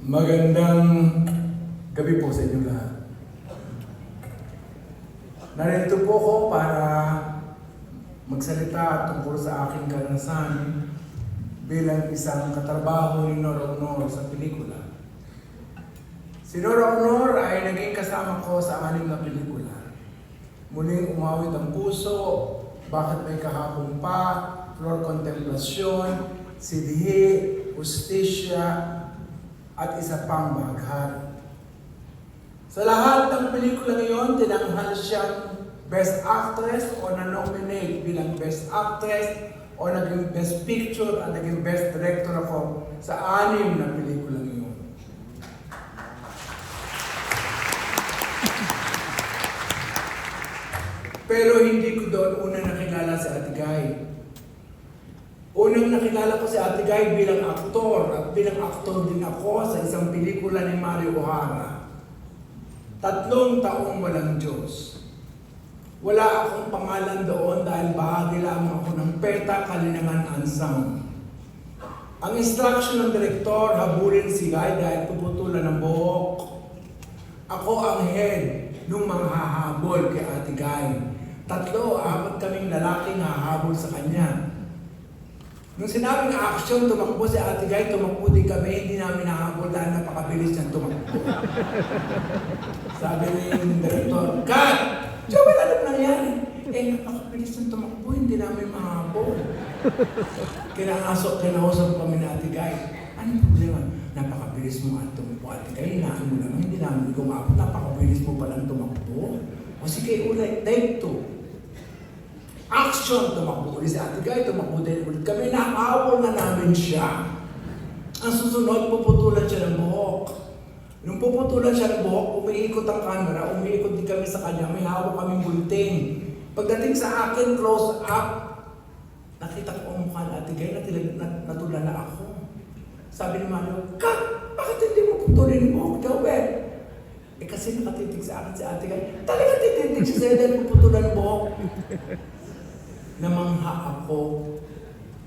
Magandang gabi po sa inyo lahat. Narito po ako para magsalita tungkol sa aking karanasan bilang isang katrabaho ni Nora Honor sa pelikula. Si Nora Honor ay naging kasama ko sa anim na pelikula. Muling umawit ang puso, bakit may kahapon pa, Flor Contemplasyon, Sidhi, Justisya, at isa pang baghari. Sa lahat ng pelikula ngayon, tinanghal siyang Best Actress o na-nominate bilang Best Actress o naging Best Picture at naging Best Director ako sa anim na pelikula ngayon. Pero hindi ko doon una nakilala si Ate Guy. Unang nakilala ko si Ate Guy bilang aktor at bilang aktor din ako sa isang pelikula ni Mario O'Hara. Tatlong taong walang Diyos. Wala akong pangalan doon dahil bahagi lamang ako ng PETA Kalinangan Unsung. Ang instruction ng direktor, habulin si Guy dahil puputulan ng buhok. Ako ang head nung mga hahabol kay Ate Guy. Tatlo, apat kaming lalaking hahabol sa kanya. Nung sinabing action, tumakbo si Ate Guy, tumakbo din kami, hindi namin nahabol dahil napakabilis niyang tumakbo. Sabi ng direktor, Cut! Joel, ano nangyari? Eh, napakabilis niyang tumakbo, hindi namin mahabol. Kinasok, kinausap kami ni Ate Guy. Ano problema? Napakabilis mo at tumakbo, Ate Guy. Hinaan mo naman, hindi namin kumabot. Napakabilis mo palang tumakbo. O sige, ulit, take two. Action! Tumakbo ulit si Ate Guy, tumakbo din ulit kami. Nakawal na namin siya. Ang susunod, puputulan siya ng buhok. Nung puputulan siya ng buhok, umiikot ang camera, umiikot din kami sa kanya, may hawak kaming bulting. Pagdating sa akin, close up, nakita ko ang mukha ni Ate Guy, natilag, nat, natulala ako. Sabi ni Mario, Kat, bakit hindi mo putulin yung buhok, Joel? Eh kasi nakatitig sa akin si Ate Guy, talaga tititig siya sa'yo dahil puputulan ng buhok. Namangha ako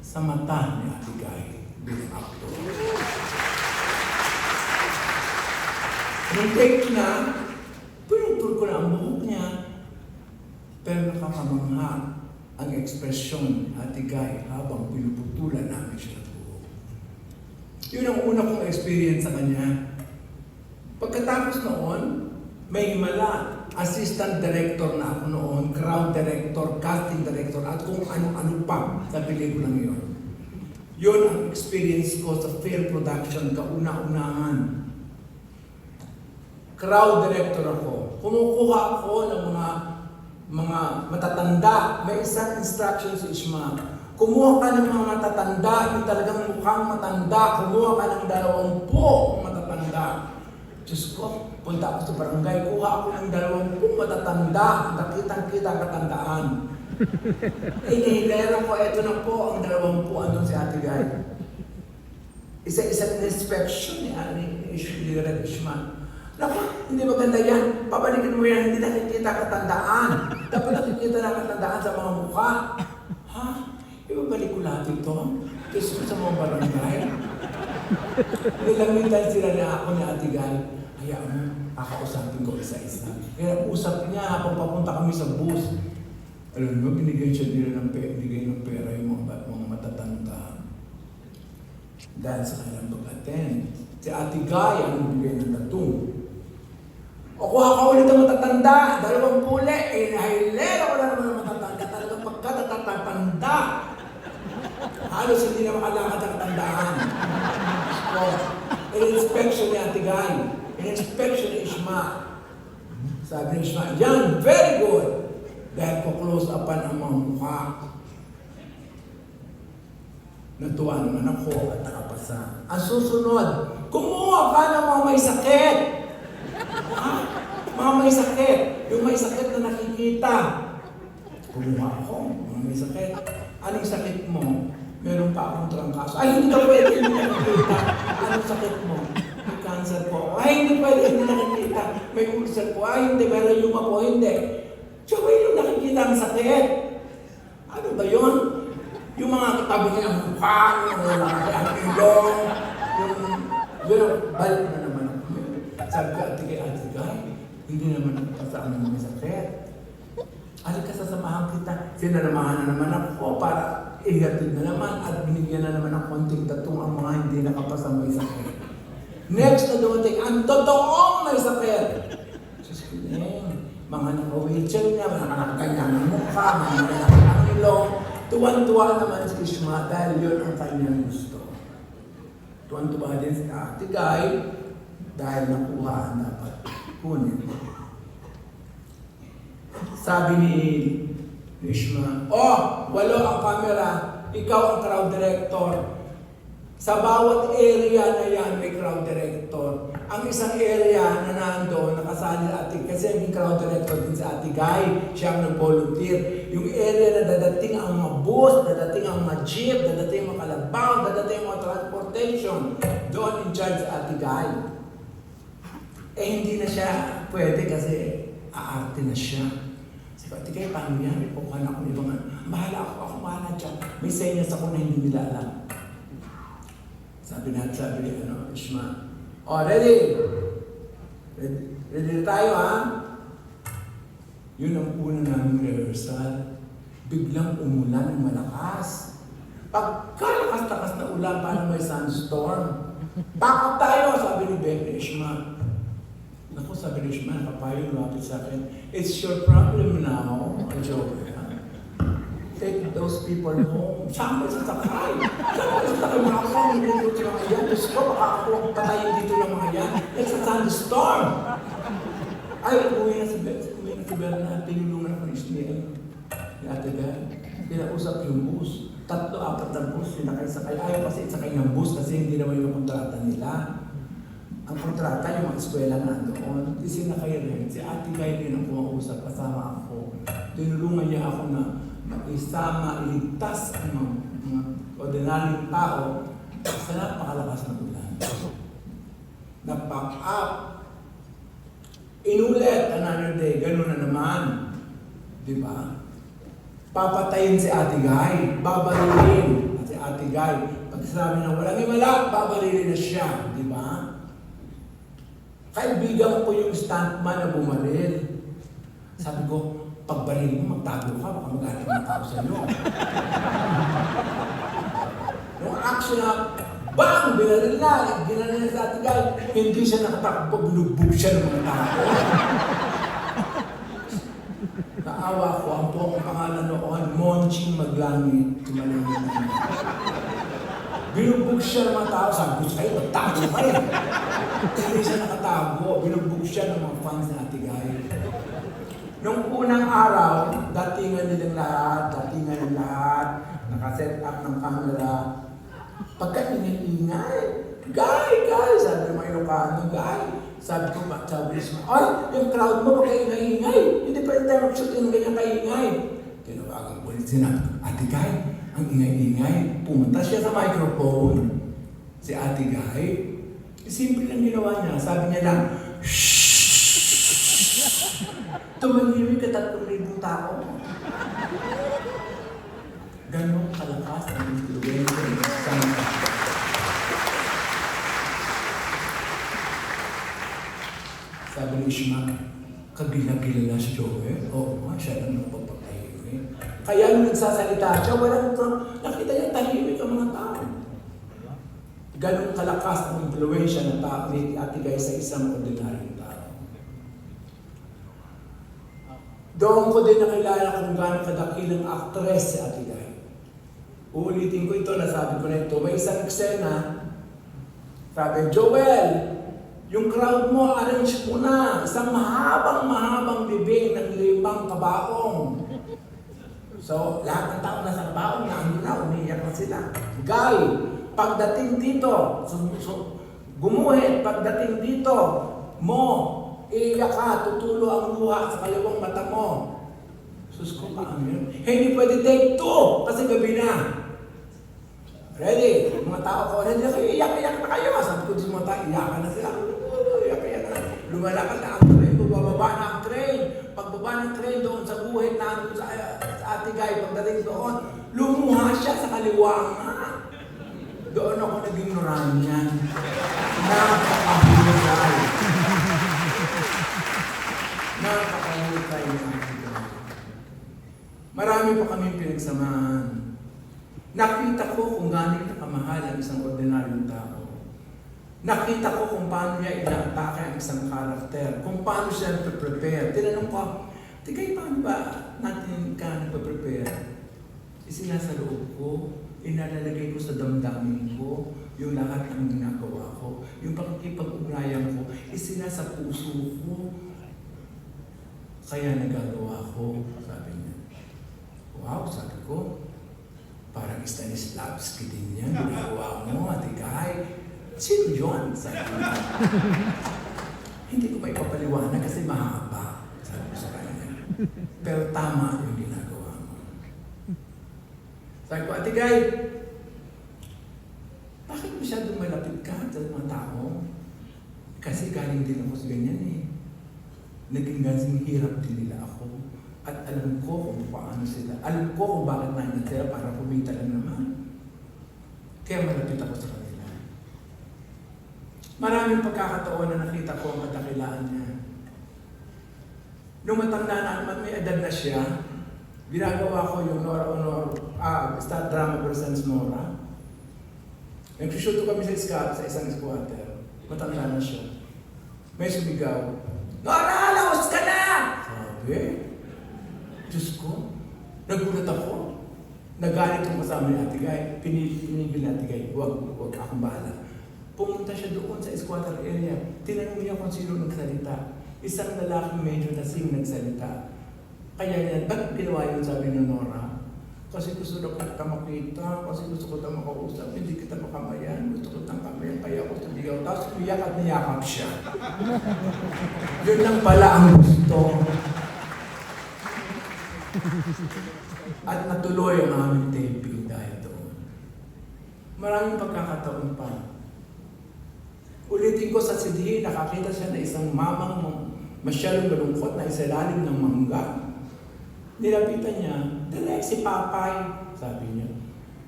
sa mata ni bilang actor. Nung take na, pinutol ko na ang buhok niya. Pero nakakamangha ang ekspresyon ni Ate Guy habang pinuputulan namin siya ng buhok. Yun ang una kong experience sa kanya. Pagkatapos noon, may himala. Assistant director na ako noon, crowd director, casting director, at kung ano-ano pa sa pelikulang yun. Yun ang experience ko sa film production, kauna-unahan. Crowd director ako. Kumukuha ako ng mga mga matatanda. May isang instruction si Ishma. Kumuha ka ng mga matatanda, yung talagang mukhang matanda. Kumuha ka ng dalawampu matatanda. Diyos ko, punta ako sa barangay, kuha ako ng dalawampung matatanda. Nakitang-kita ang katandaan. eh, nihilera ko, eto na po ang dalawampu andun si Ate Guy. Isa-isang inspection ni Ani Ishma. Ishma. Naku, hindi maganda yan. Pabalikin mo yan, hindi nakikita katandaan. Dapat nakikita na katandaan sa mga mukha. Ha? Ibabalik ko lahat ito. Diyos ko sa mga barangay. Nilamitan sila na ako ni Ate Guy. Hayaan mo, kakausapin ko isa-isa. Kaya usap niya habang papunta kami sa bus. Alam mo, binigyan siya nila ng pera, binigay ng pera yung mga, mga matatanda. Dahil sa kanilang pag-attend. Si Ate Guy ang bigay ng tattoo. O kuha ka ulit ang matatanda, dalawang puli, eh nahilera ko na naman ang matatanda, talagang pagkatatatanda. Halos hindi na makalakad ang tandaan. So, in-inspection ni Ate Guy, in-inspection ni Ishma. Sabi ni Ishma, yan, very good. Dahil po close upan ang mga mukha. Natuwa naman ako at nakapasa. Ang susunod, kumuha ka ng mga may sakit. Ha? Mga may sakit. Yung may sakit na nakikita. Kumuha ako, mga may sakit. Anong sakit mo? Meron pa akong trangkaso. Ay, hindi ka pwede, hindi nakikita. Anong sakit mo? May cancer po. Ay, hindi pwede, hindi nakikita. May ulcer po. Ay, hindi, may rayuma po. Hindi. Tsaka yung nakikita ang sakit. Ano ba yun? Yung mga katabi niya ang mukha, yung mga ang yung, yung bal, Ate Guy, hindi naman nagpasaan ng may sakit. Alik ka sasamahan kita. Sinalamahan na naman ako para ihatid na naman at binigyan na naman ng konting tatong ang mga hindi nakapasa may sakit. Next na dumating, ang totoong may sakit. Diyos ko Neng, mga naka-wheelchair niya, mga nakakaganyang ng mukha, mga nakakaganyang ilong. Tuwan-tuwa naman si Ishma dahil yun ang kanyang gusto. Tuwan-tuwa din si Ate Guy dahil nakuha ang dapat kunin. Sabi ni Ishma, Oh, walo ang camera, ikaw ang crowd director. Sa bawat area na yan, may crowd director. Ang isang area na nandoon, nakasali ate, kasi ang crowd director din sa ate Guy, siya ang nag-volunteer. Yung area na dadating ang mga bus, dadating ang mga jeep, dadating ang mga kalabaw, dadating ang mga transportation, doon in charge sa ate Guy. Eh hindi na siya pwede kasi aarte na siya. Ate Guy, paano yan? May pukuhan ako ng ibang ano. Bahala ako, ako bahala dyan. May senyas ako na hindi nila alam. Sabi na, sabi ni ano, Ishma, Oh, ready? Ready, ready na tayo, ha? Yun ang una naming rehearsal. Biglang umulan ng malakas. Pagkalakas-lakas na ulan, parang may sandstorm. Bakit tayo? Sabi ni Ben Ishma. Naku, sabi ni Ishma, kapayo lumapit sa akin. It's your problem now, a joke. Take those people home. Saan ba sasakay? Saan ba sasakay mga ako? Ko sila mga yan. Diyos ko, baka ako ang patayin dito ng mga yan. It's a thunderstorm. Ay, uwi na si Ben. Uwi na si Bernard. Tinulungan ako ni Ismael. Ni Ate Gan. Pinausap yung bus. Tatlo, apat na bus. Sinakay-sakay. Ayaw kasi sakay ng bus kasi hindi naman yung kontrata nila. Ang kontrata, yung mga eskwela na doon, isinakay rin. Si Ate din ang kumausap kasama ako. Tinulungan niya ako na makisama, iligtas ang mga, mga ordinaryong tao sa napakalakas na ulan. Na-pack up. Inulit another day, gano'n na naman. Di ba? Papatayin si Ate Guy, babarilin at si Ate Guy. Pag sabi na walang himala, babarilin na siya. Kaibigan ko yung stuntman na bumaril. Sabi ko, pagbaril mo, magtago ka, baka magalit ng tao sa iyo. Nung action na, bang! Binaril na, ginaril na sa guy. Hindi siya nakatakbo, binugbog siya ng mga tao. Naawa ko, ang ang pangalan noon, Monching Maglangit, tumalangin na Binugbog siya ng mga tao, sabi ko sa'yo, magtago kayo. Hindi siya nakatago, binugbog siya ng mga fans na Ate Guy. Nung unang araw, datingan nilang lahat, datingan ng lahat, nakaset up ng camera. Pagka ingay-ingay, Guy, Guy, sabi ng mga Ilocano, Guy. Sabi ko, sabi ko, ay, yung crowd mo, pagka ingay-ingay, hindi pwede tayo mag-shoot yung ganyan kaingay. Tinawagan ko ulit sinabi, Ate Guy, ang ingay-ingay, pumunta siya sa microphone. Si Ate Guy, simple lang ginawa niya, sabi niya lang, Tumahimik ka tatlong libong tao. Ganon kalakas ang influencer sa Sabi ni Ishma, kabila-gila si Joel. Oo nga, siya lang nagpapatahimik. Kaya nung nagsasalita siya, walang nakita niya tahimik ang mga tao. Ganon kalakas ang influensya ng tao ni Ate Guy sa isang ordinaryong tao. Doon ko din nakilala kung gaano kadakilang aktres si Ate Guy. Uulitin ko ito, nasabi ko na ito. May isang eksena, sabi, Joel, yung crowd mo, arrange mo na. Isang mahabang-mahabang bibig ng limang kabaong. So, lahat ng tao nasa kabaong, naano na, umiiyak na sila. Guy, pagdating dito, so, so, gumuhit, pagdating dito, mo, iiyak ka, tutulo ang luha sa kalawang mata mo. Sus ko, paano yun? Hindi pwede take two, kasi gabi na. Ready? Mga tao ko, ready na kayo, iyak-iyak na kayo. Sabi ko sa mga tao, iyakan na sila. Iyak-iyak na. Lumalakad na ang train, bumababa na ang train. Pagbaba ng train doon sa pagdating doon, lumuha siya sa kaliwa. Doon ako naging nuranyan. Napakahulay. Napakahulay Marami pa kami pinagsamahan. Nakita ko kung gaano na kamahal ang isang ordinaryong tao. Nakita ko kung paano niya inaatake ang isang karakter, kung paano siya prepare. Tinanong ko, Tigay, paano ba natin ka nagpa-prepare? Isinasa-loob ko, inalalagay ko sa damdamin ko, yung lahat ng ginagawa ko, yung pakikipag-ugnayan ko, isinasa puso ko. Kaya nagagawa ko, sabi niya. Wow, sabi ko, parang Stanislavski din yan, ginagawa mo, ate Guy. Sino yun? Sabi niya. Hindi ko maipapaliwanag kasi mahaba, sabi ko sa kanya. Pero tama yung ginagawa. Sabi ko, ate Guy, bakit masyadong malapit ka sa mga tao? Kasi galing din ako sa ganyan eh. Naging gasing hirap din nila ako. At alam ko kung paano sila. Alam ko kung bakit nandyan sila para kumita lang naman. Kaya malapit ako sa kanila. Maraming pagkakataon na nakita ko ang kadakilaan niya. Nung matanda na naman, may edad na siya, ginagawa ko yung Nora Honor, ah, Star Drama Presents Nora. Nagsushoot kami sa, ska, sa isang squatter. Matanda na siya. May sumigaw, Nora, laos ka na! Sabi, Diyos ko, nagulat ako. Nagalit yung kasama ni Ate Guy. Pinigil ni Ate Guy, huwag, huwag akong bahala. Pumunta siya doon sa squatter area. Tinanong niya kung sino nagsalita. Isang lalaking medyo nasing nagsalita. Kaya niya, ba't ginawa yun sabi ni Nora? Kasi gusto daw kita makita, kasi gusto ko daw makausap, hindi kita makamayan, gusto ko tang kamayan, kaya ako sumigaw. Tapos umiyak at niyakap siya. yun lang pala ang gusto. At natuloy ang aming taping dahil doon. Maraming pagkakataon pa. Ulitin ko sa CD, nakakita siya na isang mamang masyadong malungkot na isalalim ng mangga. Nilapitan niya, dala si Papay. Sabi niya,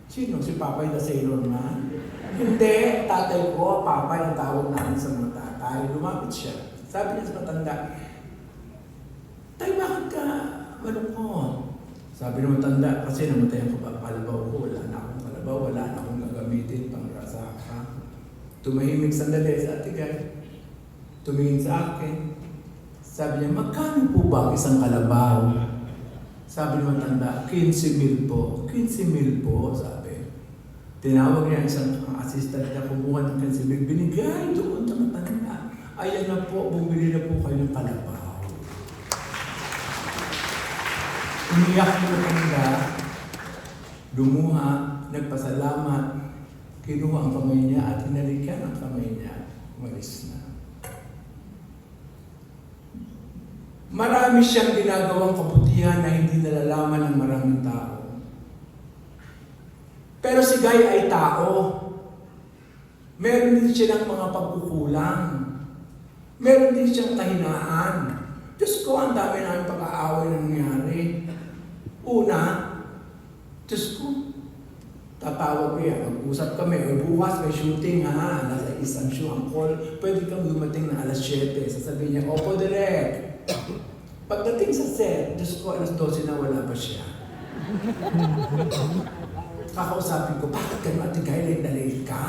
sino si Papay the Sailor Man? Hindi, tatay ko, Papay ang tawag namin sa mga tatay. Lumapit siya. Sabi niya sa matanda, Tay, bakit ka malungkot? Sabi ng matanda, kasi namatay ang kalabaw ko, wala na akong kalabaw, wala na akong gagamitin pang rasaka. Tumahimik sandali sa ate Guy. Tumingin sa akin. Sabi niya, magkano po ba ang isang kalabaw? Sabi ng matanda, 15 mil po. 15 mil po, sabi. Tinawag niya isang assistant niya, kumuha ng 15 mil. Binigay doon sa matanda. Ayan na po, bumili na po kayo ng kalabaw. Umiyak yung matanda, lumuha, nagpasalamat, kinuha ang kamay niya at hinalikan ang kamay niya. Umalis na. Marami siyang ginagawang kabutihan na hindi nalalaman ng maraming tao. Pero si Guy ay tao. Meron din siya ng mga pagkukulang. Meron din siyang kahinaan. Diyos ko, ang dami namin pag-aaway na nangyari. Una, Diyos ko, tatawag ko yan, mag-usap kami, o bukas may shooting ha, nasa isang show ang call, pwede kang dumating na alas 7, sasabihin niya, opo direct. Pagdating sa set, Diyos ko, alas 12 na wala pa siya. Kakausapin ko, bakit ganun ate late na late ka?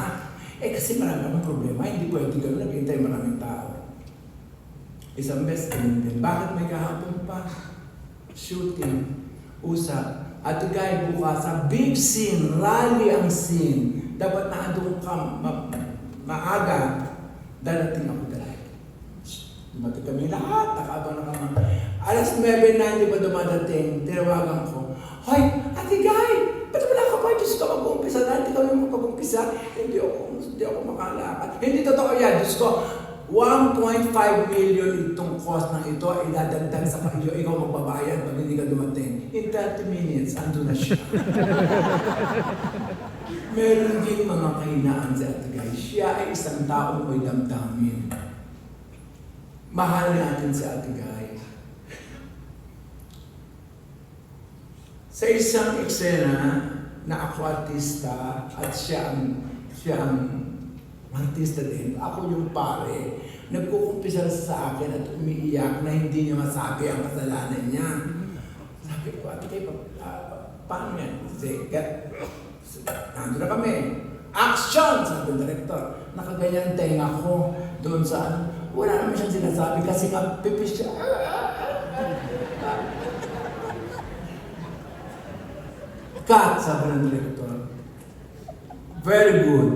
Eh kasi marami akong problema, hindi pwede ganun, naghihintay maraming tao. Isang best ganun din. Bakit may kahapon pa? Shooting, usap. Ate Guy, bukas sa big scene, rally ang scene. Dapat na andun ka ma- maaga. Darating ako. Dumating kami lahat, nakabang na kami. Alas 9 na, hindi pa dumadating. Tinawagan ko, Hoy, Ate Guy, ba't wala ka pa? Diyos ko, mag-uumpisa na. Hindi kami mag-uumpisa. Hindi ako, hindi ako makalakad. Hindi totoo yan. Diyos ko, 1.5 million itong cost ng ito ay dadagdag sa iyo. Ikaw magbabayad pag hindi ka dumating. In 30 minutes, ando na siya. Meron din mga kahinaan sa Ate Guy. Siya ay isang taong may damdamin. Mahal natin si Ate Guy. Sa isang eksena na ako artista at siya ang, siya ang artista din, ako yung pare, nagkukumpisal sa akin at umiiyak na hindi niya masabi ang kasalanan niya. Sabi ko, ate kayo, uh, paano yan? Kasi, nandun na kami. Action! Sabi ng director. Nakaganyan tenga ko doon sa ano. Wala naman siyang sinasabi kasi nga pipis siya. Cut, sabi ng director. Very good.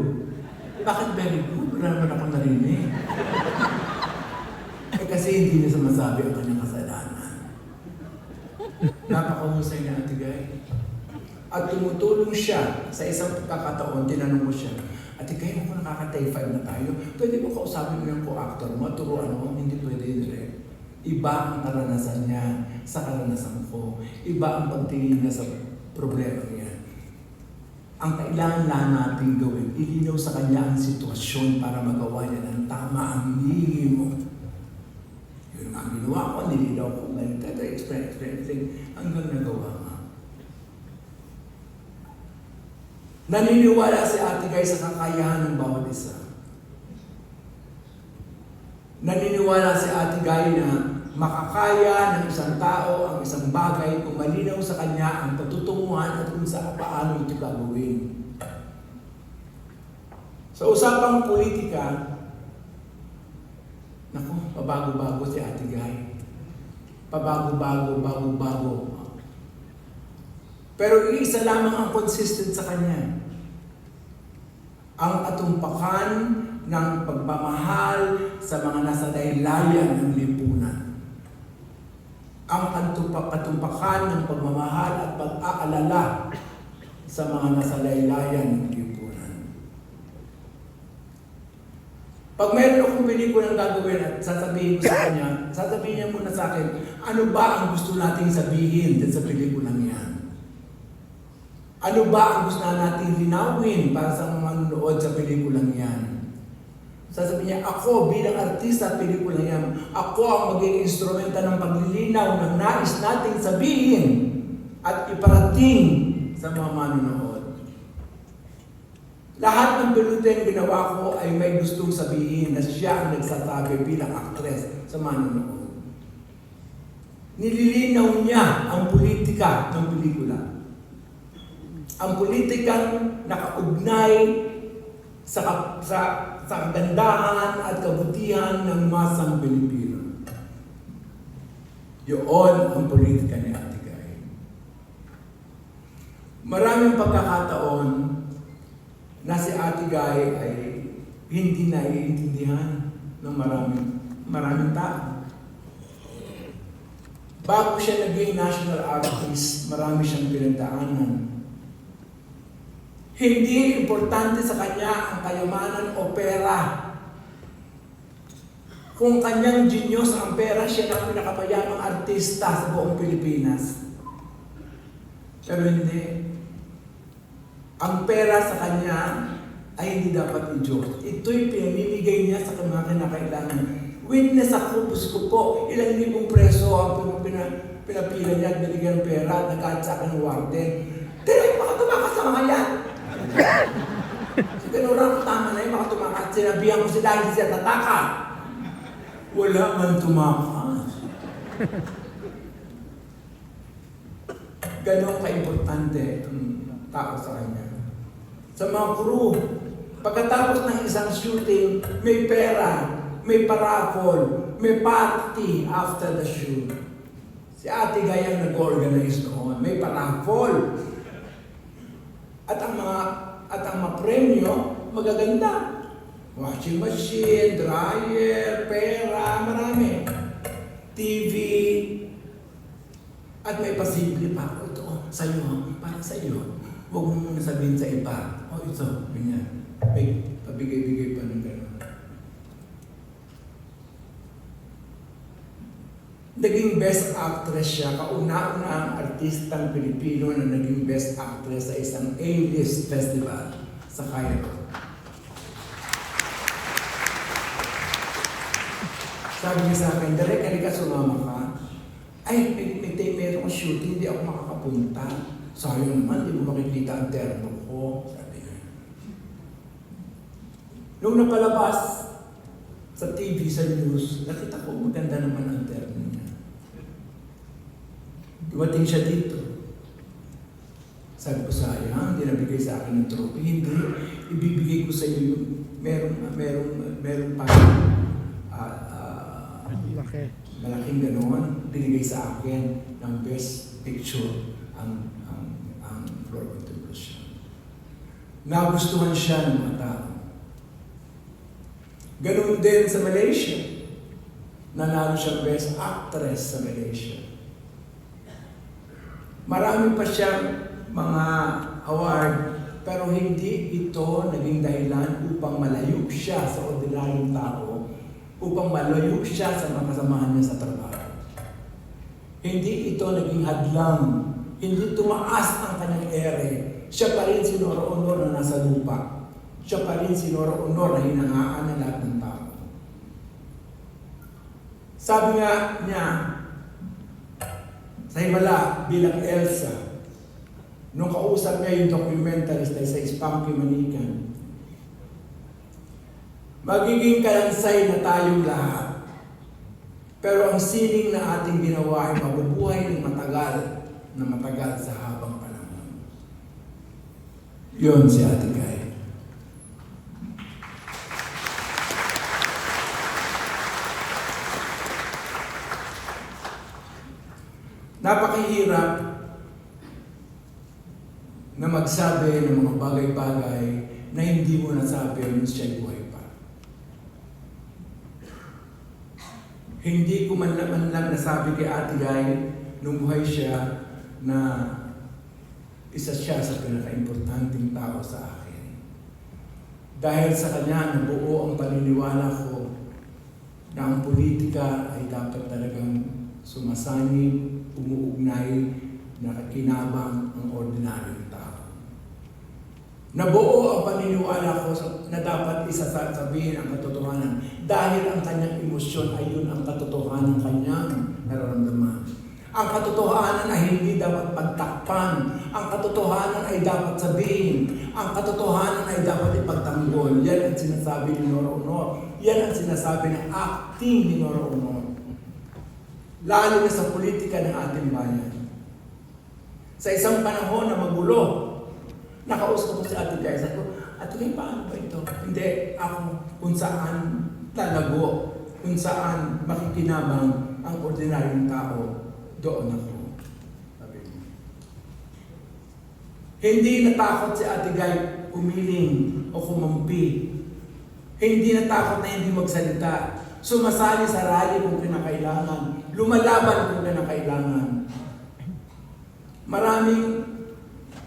Bakit very good? Wala naman akong narinig. Eh kasi hindi niya sumasabi ang kanyang kasalanan. Napakahusay na Ate Guy. At tumutulong siya sa isang pagkakataon, tinanong ko siya, Ate Guy, ako nakaka-take five na tayo. Pwede mo kausapin mo yung co-actor mo, turuan mo, hindi pwede direct. Iba ang karanasan niya sa karanasan ko. Iba ang pagtingin niya sa problema niya. Ang kailangan lang natin gawin, ilinaw sa kanya ang sitwasyon para magawa niya ng tama ang hinihingi mo. Yun ang ginawa ko, nilinaw ko, ito, explain, explain, hanggang nagawa nga. Naniniwala si Ate Guy sa kakayahan ng bawat isa. Naniniwala si Ate Guy na makakaya ng isang tao ang isang bagay kung malinaw sa kanya ang patutunguhan at kung sa paano ito gagawin. Sa usapang politika, naku, pabago-bago si Ate Guy. Pabago-bago, bago-bago. Pero isa lamang ang consistent sa kanya. Ang atumpakan ng pagmamahal sa mga nasa daylayan ng lipunan. Ang katumpa- katumpakan ng pagmamahal at pag-aalala sa mga nasa laylayan ng lipunan. Pag meron akong pelikulang gagawin at sasabihin ko sa kanya, sasabihin niya muna sa akin, ano ba ang gusto nating sabihin sa pelikulang yan? Ano ba ang gusto na natin linawin para sa mga manonood sa pelikulang yan? Sasabihin niya, ako bilang artista at pelikulang yan, ako ang maging instrumenta ng paglilinaw ng nais nating sabihin at iparating sa mga manonood. Lahat ng yung ginawa ko ay may gustong sabihin na siya ang nagsasabi bilang actress sa manonood. Nililinaw niya ang politika ng pelikula ang politikang nakaugnay sa, sa, sa kagandahan at kabutihan ng masang Pilipino. Yun ang politika ni Ate Guy. Maraming pagkakataon na si Ate Guy ay hindi naiintindihan ng maraming, maraming tao. Bago siya naging national artist, marami siyang pinagdaanan. Hindi importante sa kanya ang kayamanan o pera. Kung kanyang genius ang pera, siya ang pinakapayamang artista sa buong Pilipinas. Pero hindi. Ang pera sa kanya ay hindi dapat i-Diyos. Ito'y pinamimigay niya sa mga kinakailangan. Witness ako, bus ko po, ilang libong preso ang pina- pinapila niya at binigyan pera, nag sa akin ng warden. Direk, baka tumakas sa mga yan. Siguro ko tama na yung mga tumakas. Sinabihan ko sila, hindi sila tataka. Wala man tumakas. Ganon ka-importante itong tao sa kanya. Sa mga crew, pagkatapos ng isang shooting, may pera, may parakol, may party after the shoot. Si Ate Gayang nag-organize noon. May parakol. At ang mga at ang mga premyo magaganda. Washing machine, dryer, pera, marami. TV. At may pasimple pa. Ito, oh, sa'yo, oh, para sa'yo. Huwag mo muna sabihin sa iba. O, ito, ganyan. May pabigay-bigay pa ng gano'n. Naging best actress siya, kauna-una ang artistang Pilipino na naging best actress sa isang A-list festival sa Cairo. Sabi niya sa akin, Direk, halika sumama ka. Ay, may, may, may meron kong shooting, hindi ako makakapunta. Sayang naman, hindi mo makikita ang terno ko. Sabi niya. Nung napalabas sa TV, sa news, nakita ko maganda naman ang terno niya. Dumating siya dito. Sabi ko, sayang, hindi nabigay sa akin ng trophy. Hindi, ibibigay ko sa iyo yung merong, merong, merong parang ah, ah, Laki. malaking ganoon, binigay sa akin ng best picture ang, ang, ang Lord Contribution. Nagustuhan siya ng mga tao. Ganun din sa Malaysia. Nanalo siyang best actress sa Malaysia. Marami pa siyang mga award, pero hindi ito naging dahilan upang malayo siya sa ordinaryong tao, upang malayo siya sa mga kasamahan niya sa trabaho. Hindi ito naging hadlang, hindi tumaas ang kanyang ere. Siya pa rin sinoro-honor na nasa lupa. Siya pa rin sinoro-honor na hinangaan ng lahat ng tao. Sabi nga niya, sa Himala bilang Elsa, nung kausap niya yung documentarist ay sa Spanky Manikan, magiging kalansay na tayong lahat. Pero ang sining na ating ginawa ay mabubuhay ng matagal na matagal sa habang panahon. Yun si Ate Guy. Napakahirap na magsabi ng mga bagay-bagay na hindi mo nasabi nung siya'y buhay pa. Hindi ko man lang, lang nasabi kay Ate Guy nung buhay siya na isa siya sa pinaka-importanting tao sa akin. Dahil sa kanya, nabuo ang paniniwala ko na ang politika ay dapat talagang sumasanib, umuugnay, nakakinabang ang ordinaryong tao. Nabuo ang paniniwala ko na dapat isasabihin ang katotohanan dahil ang kanyang emosyon ay yun ang katotohanan ng kanyang nararamdaman. Ang katotohanan ay hindi dapat pagtakpan. Ang katotohanan ay dapat sabihin. Ang katotohanan ay dapat ipagtanggol. Yan ang sinasabi ni Nora Honor. Yan ang sinasabi ng acting ni Nora Honor. Lalo na sa politika ng ating bayan. Sa isang panahon na magulo, nakausap ko si Ate Guy. Sabi ko, Ate Guy, paano ba ito? Hindi, ako kung saan talago, kung saan makikinabang ang ordinaryong tao, doon ako. Hindi natakot si Ate Guy umiling o kumampi. Hindi natakot na hindi magsalita. Sumasali sa rally kung kinakailangan. Lumalaban kung kinakailangan. Maraming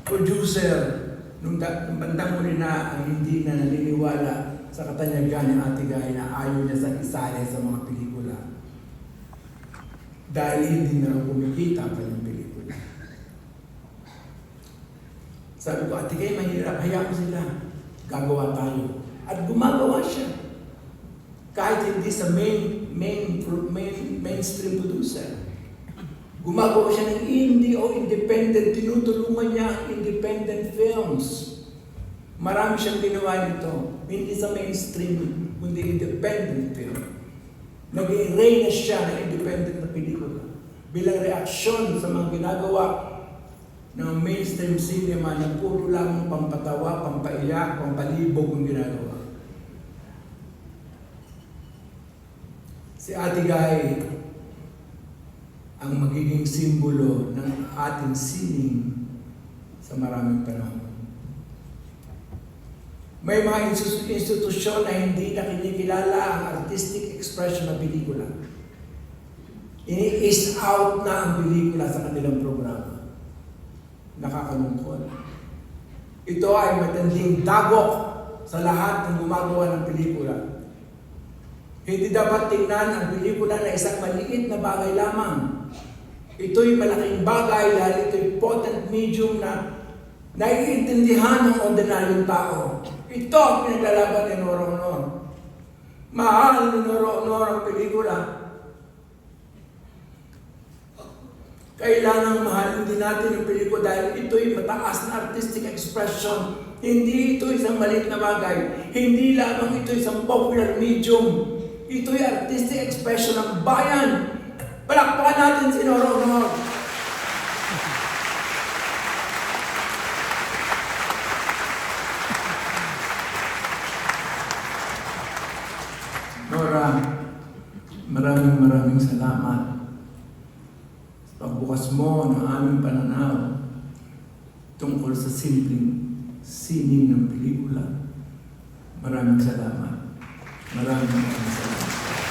producer nung, nung bandang huli na ang hindi na naniniwala sa katanyagan ni Ate Guy na ayaw niya sa isali sa mga pelikula. Dahil hindi na kumikita ang kanyang pelikula. Sabi ko, Ate Guy, mahirap. Hayaan mo sila. Gagawa tayo. At gumagawa siya. Kahit hindi sa main, main, main, mainstream producer. Gumagawa siya ng indie o independent. Tinutulungan niya independent films. Marami siyang ginawa nito. Hindi sa mainstream, kundi independent film. Nag-i-reyna siya ng independent na pelikula. Bilang reaksyon sa mga ginagawa ng mainstream cinema na puro lang pampatawa, pampaiyak, pampalibog ang ginagawa. Si Ate Guy, ang magiging simbolo ng ating sining sa maraming panahon. May mga institu- institusyon na hindi na kinikilala ang artistic expression ng pelikula. Ini-is out na ang pelikula sa kanilang programa. Nakakalungkot. Ito ay matanding dagok sa lahat ng gumagawa ng pelikula. Hindi dapat tingnan ang pelikula na isang maliit na bagay lamang. Ito'y malaking bagay dahil ito'y potent medium na naiintindihan ng ordinaryong tao. Ito ang pinaglalaban ni Noro Honor. Mahal ni Noro Honor ang pelikula. Kailangan mahalin din natin ang pelikula dahil ito'y mataas na artistic expression. Hindi ito isang maliit na bagay. Hindi lamang ito isang popular medium. Ito'y artistic expression ng bayan. Palakpakan natin si Noro Honor. Nora, maraming maraming salamat sa pagbukas mo ng aming pananaw tungkol sa simpleng sining ng pelikula. Maraming salamat. Maraming maraming salamat.